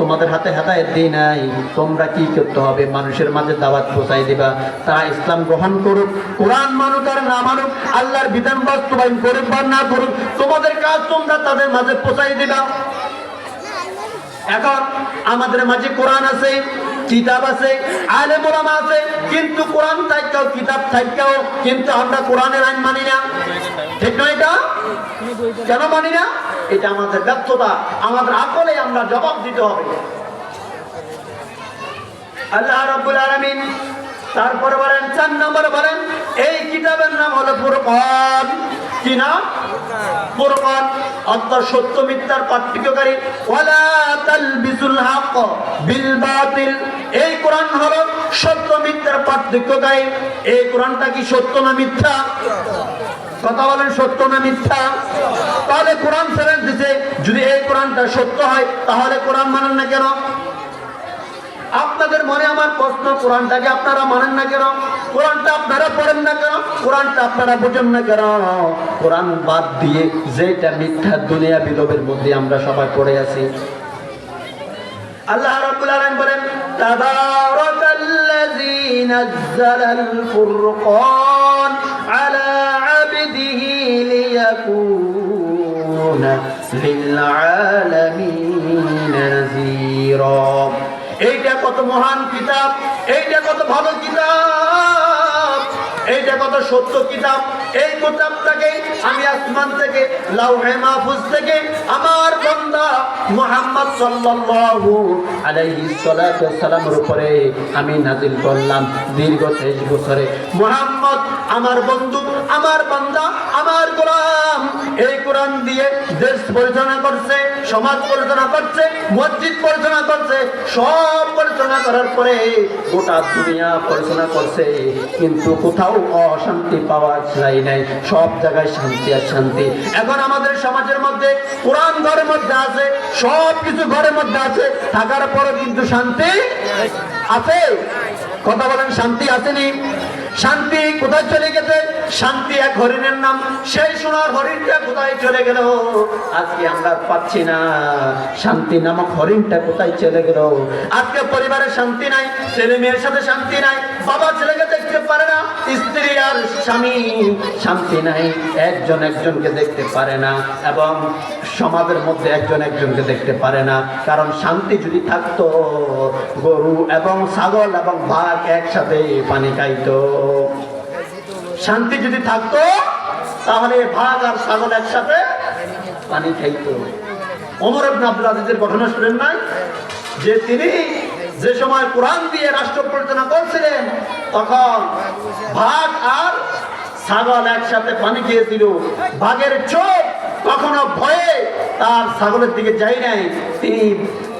তোমাদের হাতে হেদায়ত দিই নাই। তোমরা কি করতে হবে? মানুষের মাঝে দাওয়াত পোচাই দিবা। তারা ইসলাম গ্রহণ করুক, কোরআন মানুক আর না মানুক, আল্লাহর বিধান বাস্তবায়ন করুক বা না করুক, তোমাদের কাজ তোমরা তাদের মাঝে পৌঁছাই দিবা। এখন আমাদের মাঝে কোরআন আছে। কিতাব আছে আলে মোলামা আছে, কিন্তু কোরআন থাকতেও, কিতাব থাকতেও, কিন্তু আমরা কোরআনের আইন মানি না। ঠিক নয় এটা? কেন মানি না? এটা আমাদের ব্যর্থতা, আমাদের আকলে আমরা জবাব দিতে হবে। আল্লাহ রব্বুল আলামিন তারপরে বলেন, চার নম্বর বলেন, এই কিতাবের নাম হলো ফুরকান। কি নাম? ফুরকান। অর্থাৎ সত্য মিথ্যার পার্থক্যকারী। ওয়ালা তালবিসুল হক বিল বাতিল এই কোরআন হলো সত্য মিথ্যার পার্থক্যকারী। এই কোরআনটা কি সত্য না মিথ্যা? কথা বলেন, সত্য না মিথ্যা? তাহলে কোরআন চ্যালেঞ্জ দিছে। যদি এই কোরআনটা সত্য হয়, তাহলে কোরআন মানেন না কেন? আপনাদের মনে আমার প্রশ্ন কোরআনটাকে আপনারা মানেন না কেন? কোরআনটা আপনারা পড়েন না কেন? কোরআনটা আপনারা বোঝেন না কেন? কোরআন বাদ দিয়ে যেটা মিথ্যা দুনিয়া বিলোপের মধ্যে আমরা সবাই পড়ে আছি। আল্লাহ রাব্বুল আলামিন বলেন, তাবারাকাল্লাযী নাযালাল ফুরকান আলা আবদিহি লিয়াকুনা লিল আলামিন নাযীরা। কত মহান কিতাব এইটা কত ভালো কিতাব। এইটা কত সত্য কিতাব, এই কিতাবটাকে আমি আসমান থেকে, লাউহে মাহফুজ থেকে আমার বান্দা মুহাম্মদ সাল্লাল্লাহু আলাইহি সাল্লাতু সালামের উপরে আমি নাজিল করলাম দীর্ঘ 23 বছরে। মুহাম্মদ আমার বন্ধু, আমার বান্দা, আমার গোলাম। এই কোরআন দিয়ে দেশ পরিচালনা করছে, সমাজ পরিচালনা করছে, মসজিদ পরিচালনা করছে, সব পরিচালনা করার পরে গোটা দুনিয়া পরিচালনা করছে। কিন্তু কোথাও অশান্তি পাওয়া যায় নাই। সব জায়গায় শান্তি আর শান্তি। এখন আমাদের সমাজের মধ্যে কোরআন ঘরের মধ্যে আছে, সব কিছু ঘরের মধ্যে আছে। থাকার পরও কিন্তু শান্তি আছে। কথা বলেন, শান্তি আসেনি। শান্তি কোথায় চলে গেছে? শান্তি এক হরিণের নাম। সেই সোনার হরিণটা কোথায় চলে গেল? আজকে আমরা পাচ্ছি না। শান্তি নামক হরিণটা কোথায় চলে গেল? আজকে পরিবারে শান্তি নাই, ছেলে মেয়ের সাথে শান্তি নাই, বাবা ছেলেকে দেখতে পারে না। স্বামী, শান্তি নাই, একজন একজনকে দেখতে পারে না এবং সমাজের মধ্যে একজন একজনকে দেখতে পারে না। কারণ শান্তি যদি থাকতো, গরু এবং ছাগল এবং ভাগ একসাথে পানি খাইতো। শান্তি যদি থাকতো, তাহলে ভাগ আর ছাগল একসাথে পানি খাইতো। ইবনে আব্দুল আজিজের ঘটনা শুনেন নাই? যে তিনি যে সময় কোরআন দিয়ে রাষ্ট্র পরিচালনা করছিলেন, তখন ভাগ আর ছাগল একসাথে পানি খেয়েছিল। বাঘের চোখ কখনো ভয়ে তার ছাগলের দিকে যাই নাই। তিনি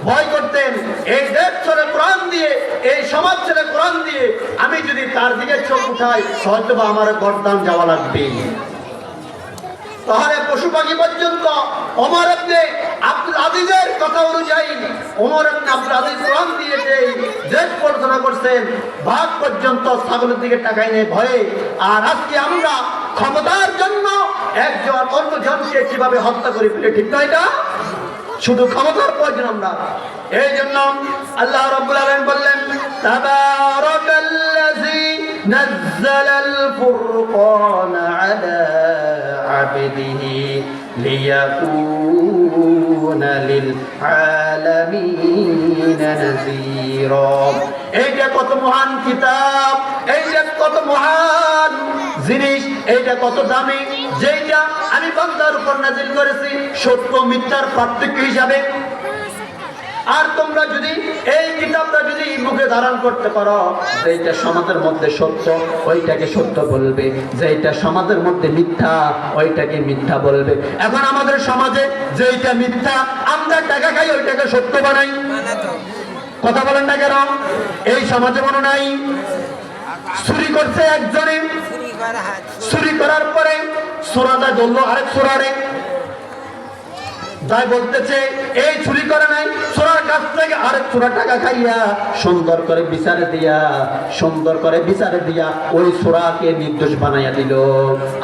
ভয় করতেন, এই দেশ ছেড়ে কোরআন দিয়ে, এই সমাজ ছেড়ে কোরআন দিয়ে, আমি যদি তার দিকে চোখ উঠাই হয়তো বা আমার গরদান যাওয়া লাগবে। তাহলে পশু পাখি পর্যন্ত অমর আপনি আব্দুল আজিজের কথা অনুযায়ী আপনি আব্দুল আজিজ কোরআন দিয়েছে দেশ পরিচালনা করছেন ভাগ পর্যন্ত ছাগলের দিকে টাকাই নেই ভয়ে। আর আজকে আমরা ক্ষমতার জন্য একজন অন্যজনকে কীভাবে হত্যা করে ফেলে ঠিক নয় এটা? শুধু ক্ষমতার প্রয়োজন আমরা। এই জন্য আল্লাহ রাব্বুল আলামিন বললেন, তাবারাকাল্লাযী নাযালাল ফুরকান আলা আবদিহি। লিয়াকুনা للعالمين نذيرا. এইটা কত মহান কিতাব এইটা কত মহান জিনিস এইটা কত দামি, যেইটা আমি বান্দার উপর নাজিল করেছি, সত্য মিথ্যার পার্থক্য হিসাবে আর তোমরা যদি এই কিতাবটা যদি মুখে ধারণ করতে পারো যেটা সমাজের মধ্যে সত্য ওইটাকে সত্য বলবে। যেটা সমাজের মধ্যে মিথ্যা ওইটাকে মিথ্যা বলবে। এখন আমাদের সমাজে যেইটা মিথ্যা আমরা টাকা খাই ওইটাকে সত্য বানাই। কথা বলেন না কেন? এই সমাজে মনে নাই? চুরি করছে একজনে। চুরি করার পরে সোনাটা ধরলো আরেক সোনারে। তাই বলতেছে, এই চুরি করে নাই, সোনার কাছ থেকে আরেক চোরা টাকা খাইয়া, সুন্দর করে বিচারে দিয়া, সুন্দর করে বিচারে দিয়া ওই সোরাকে নির্দোষ বানাইয়া দিল।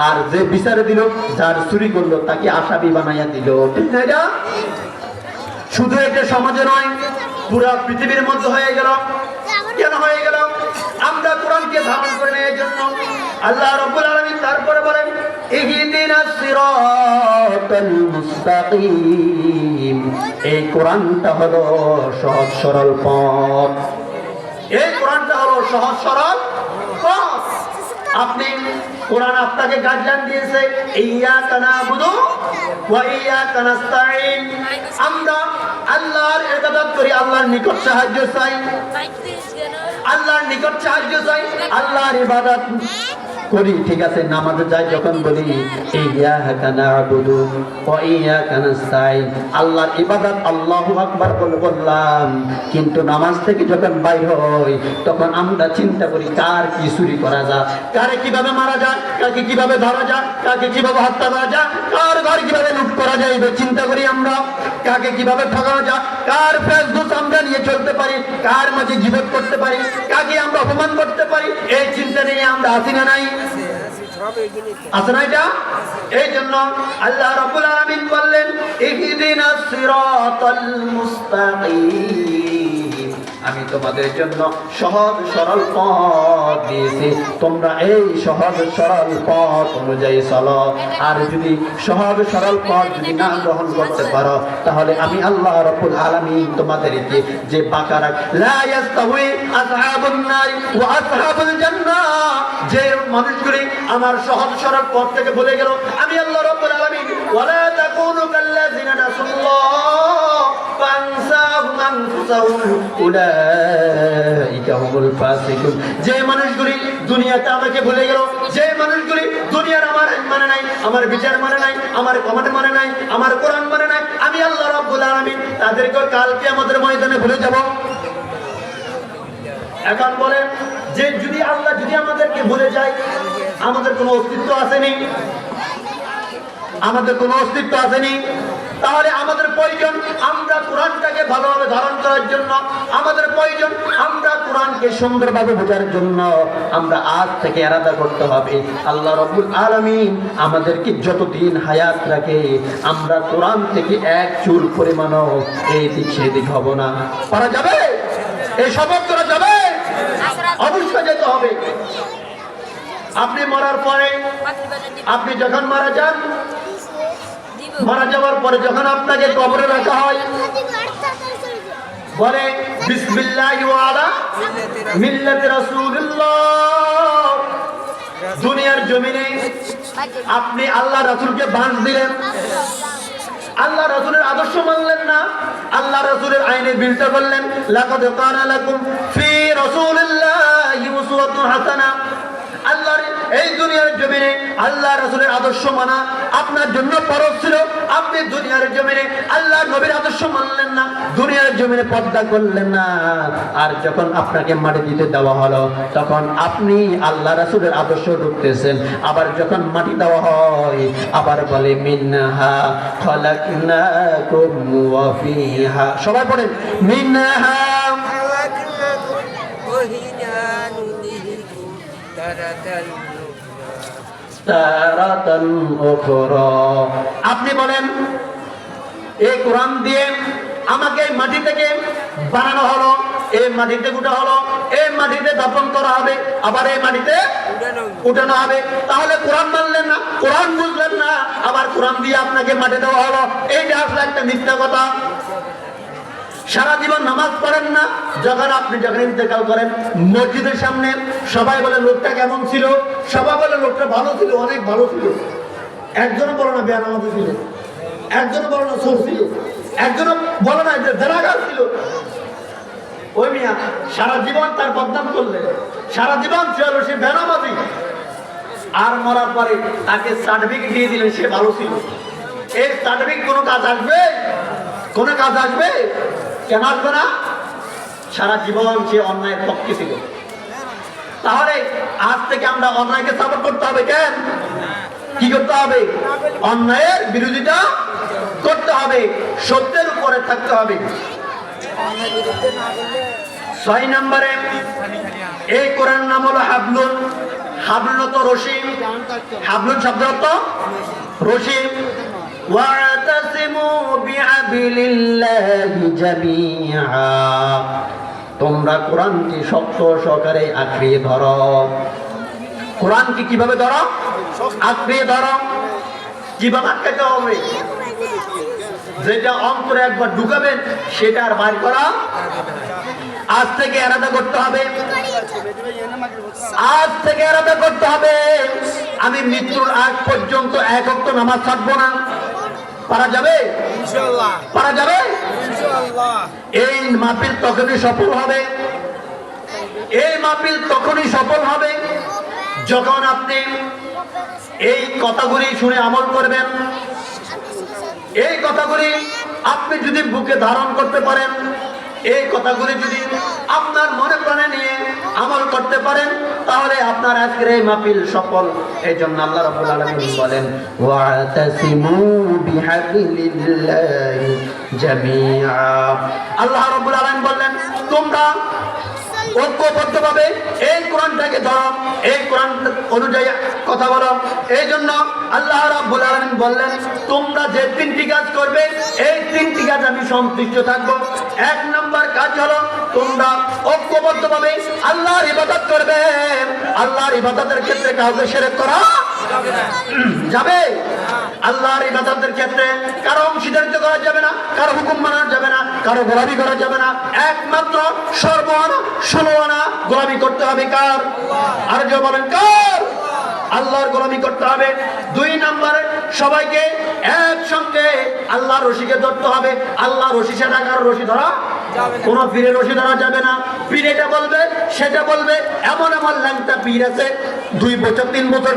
আর যে বিচারে দিল, যার চুরি করল, তাকে আসামি বানাইয়া দিল। ঠিক না এটা শুধু এটা সমাজে নয়, পুরো পৃথিবীর মধ্যে হয়ে গেল। কেন হয়ে গেল? আমরা কোরআনকে ধারণ করে নেওয়ার জন্য। আল্লাহ রব্বুল আলামিন তারপরে বলেন এই কোরআনটা হলো সহজ সরল পথ। এই কোরআনটা হলো সহজ সরল পথ। আপনি কোরআন আপনাকে গাইডলাইন দিয়েছে ইyyaka নাবুদু ওয়া ইyyaka নাস্তাইন আমরা আল্লাহর ইবাদত করি, আল্লাহর নিকট সাহায্য চাই। আল্লাহর নিকট সাহায্য চাই, আল্লাহর ইবাদত করি, ঠিক আছে, নামাজে যাই, যখন বলি আল্লাহর ইবাদত আল্লাহু আকবার বলে বললাম। কিন্তু নামাজ থেকে যখন বাইর হই, তখন আমরা চিন্তা করি, কার কি চুরি করা যায়, কারে কীভাবে মারা যায়, কাকে কীভাবে ধরা যায়, কাকে কীভাবে হত্যা করা যায়, কার ঘর কীভাবে লুট করা যায় চিন্তা করি আমরা। কাকে কীভাবে ঠকানো যায়, কার ফেসবুক আমরা নিয়ে চলতে পারি, কার মাঝে জীবন করতে পারি, কাকে আমরা অপমান করতে পারি, এই চিন্তা নিয়ে আমরা আসি না নাই। আছে। না এটা? এই জন্য আল্লাহ রবুল আলমিন বললেন আমি তোমাদের জন্য সহজ সরল পথ দিয়েছি। তোমরা এই সহজ সরল পথ অনুযায়ী চলো। আর যদি সহজ সরল পথ যদি না গ্রহণ করতে পারো, তাহলে আমি আল্লাহ রাব্বুল আলামিন তোমাদেরকে যে বাঁকা রাখ লা ইয়াস্তাউই আসহাবুন নার ওয়া আসহাবুল জান্নাহ, যে মানুষগুলি আমার সহজ সরল পথ থেকে ভুলে গেল, আমি আল্লাহ রাব্বুল আলামিন ওয়ালা মানে মানে মানে আমি আল্লাহ রাব্বুল আলামিন তাদেরকে কালকে আমাদের ময়দানে ভুলে যাব। এখন বলেন যে যদি আল্লাহ যদি আমাদেরকে ভুলে যায়, আমাদের কোনো অস্তিত্ব আসেনি। আমাদের কোনো অস্তিত্ব আসেনি। তাহলে আমাদের প্রয়োজন আমরা কোরআনটাকে ভালোভাবে ধারণ করার জন্য, আমাদের প্রয়োজন আমরা কোরআনকে সুন্দরভাবে বোঝার জন্য। আমরা আজ থেকে আলাদা করতে হবে। আল্লাহ রবুল আলমিন আমাদেরকে যতদিন হায়াত রাখে, আমরা কোরআন থেকে এক চুল পরিমাণও এই দিক সেদিক হব না। পারা যাবে? এই করা যাবে? অবশ্যই যেতে হবে। আপনি মরার পরে, আপনি যখন মারা যান মারা যাওয়ার পরে যখন আপনাকে কবরে রাখা হয়, বলে দুনিয়ার জমিনে আপনি আল্লাহ রাসূলকে বাঁশ দিলেন। আল্লাহ রাসূলের আদর্শ মানলেন না। আল্লাহ রাসূলের আইনের বিরুদ্ধে করলেন লাকাদ কানা হাসানা। আল্লাহর এই দুনিয়ার জমিনে আল্লাহ রাসূলের আদর্শ মানা আপনার জন্য ফরজ ছিল। আপনি দুনিয়ার জমিনে আল্লাহ নবীর আদর্শ মানলেন না, দুনিয়ার জমিনে পর্দা করলেন না। আর যখন আপনাকে মাটি দিতে দেওয়া হলো, তখন আপনি আল্লাহ রাসূলের আদর্শ ঢুকতেছেন আবার যখন মাটি দেওয়া হয়, আবার বলে, মিনহা খলাকনাকুম সবাই পড়েন, মিনহা আপনি বলেন এই কোরআন দিয়ে আমাকে মাটি থেকে বানানো হলো এই মাটিতে গুটা হলো এই মাটিতে দাপন করা হবে আবার এই মাটিতে উঠানো হবে। তাহলে কোরআন মানলেন না কোরআন বুঝলেন না আবার কোরআন দিয়ে আপনাকে মাটি দেওয়া হলো। এইটা আসলে একটা মিথ্যা কথা। সারা জীবন নামাজ পড়েন না। যখন আপনি যখন ইন্তেকাল করেন, মসজিদের সামনে সবাই বলে, লোকটা কেমন ছিল? সবাই বলে, লোকটা ভালো ছিল, অনেক ভালো ছিল। একজনও বলো না বেয়া নামাজ ছিল। একজনও বলো না সোর ছিল। একজনও বলো না যে দেরাগার ছিল। ওই মিয়া সারা জীবন তার বদনাম করলে। সারা জীবন ছিল সে বেনামাজি আর মরার পরে তাকে সার্টিফিকেট দিয়ে দিলেন সে ভালো ছিল। এই সার্টিফিকেট কোনো কাজ আসবে? কোনো কাজ আসবে? কেন আসবে না? সারা জীবন সে অন্যায়ের পক্ষে ছিল। তাহলে আজ থেকে আমরা অন্যায়কে সাপোর্ট করতে হবে কেন? কি করতে হবে? অন্যায়ের বিরোধিতা করতে হবে, সত্যের উপরে থাকতে হবে। ছয় নম্বরে, এই কোরআন নাম হলো হাবলুন। হাবলুন তো রশি হাবলুন শব্দ রশি واعتصموا بحبل الله جميعا তোমরা কোরআনকে শক্ত সহকারে আঁকড়িয়ে ধরো কোরআনকে কিভাবে ধরো আঁকড়িয়ে ধরো কিভাবে আটকাতে হবে যেটা অন্তরে একবার ঢুকাবেন সেটা আর বাইর করা আজ থেকে আলাদা করতে হবে আজ থেকে আলাদা করতে হবে আমি মৃত্যুর আগ পর্যন্ত এক অক্ত নামাজ থাকবো না পারা যাবে? পারা যাবে? এই মাহফিল তখনই সফল হবে। এই মাহফিল তখনই সফল হবে যখন আপনি এই কথাগুলি শুনে আমল করবেন। এই কথাগুলি আপনি যদি বুকে ধারণ করতে পারেন এই কথাগুলি যদি আপনার মনে প্রাণে নিয়ে আমল করতে পারেন তাহলে আপনার আজকের এই মাহফিল সফল। এই জন্য আল্লাহ রাব্বুল আলামিন বলেন ওয়াতাসিমু বিহাবিলিল্লাহি জামিআ। আল্লাহ রাব্বুল আলামিন বললেন, তোমরা ঐক্যবদ্ধভাবে এই কোরআনটাকে ধরো, এই কোরআন অনুযায়ী কথা বলো। এই জন্য আল্লাহ রাব্বুল আলামিন বললেন, তোমরা যে তিনটি কাজ করবে, এই তিনটি কাজ আমি সন্তুষ্ট থাকব। এক নম্বর কাজ হলো তোমরা ঐক্যবদ্ধভাবে আল্লাহর ইবাদত করবে। আল্লাহর ইবাদতের ক্ষেত্রে কাউকে সেরেক করা যাবে আল্লাহর ইবাদতের ক্ষেত্রে কারও অংশীদারিত্ব করা যাবে না, কারও হুকুম মানা যাবে না, কারও গোলামি করা যাবে না। একমাত্র সর্বনা ষোলোয়ানা গোলামি করতে হবে কার? আর যে বলেন, কার? আল্লাহর গোলামি করতে হবে। দুই নম্বরে, সবাইকে একসঙ্গে আল্লাহ রশিকে ধরতে হবে। আল্লাহ রশি সেটা কারও রশি ধরা কোন পীরের রশি ধরা যাবে না। পীর এটা বলবে, সেটা বলবে, এমন এমন ল্যাংটা পীর আছে, দুই বছর, তিন বছর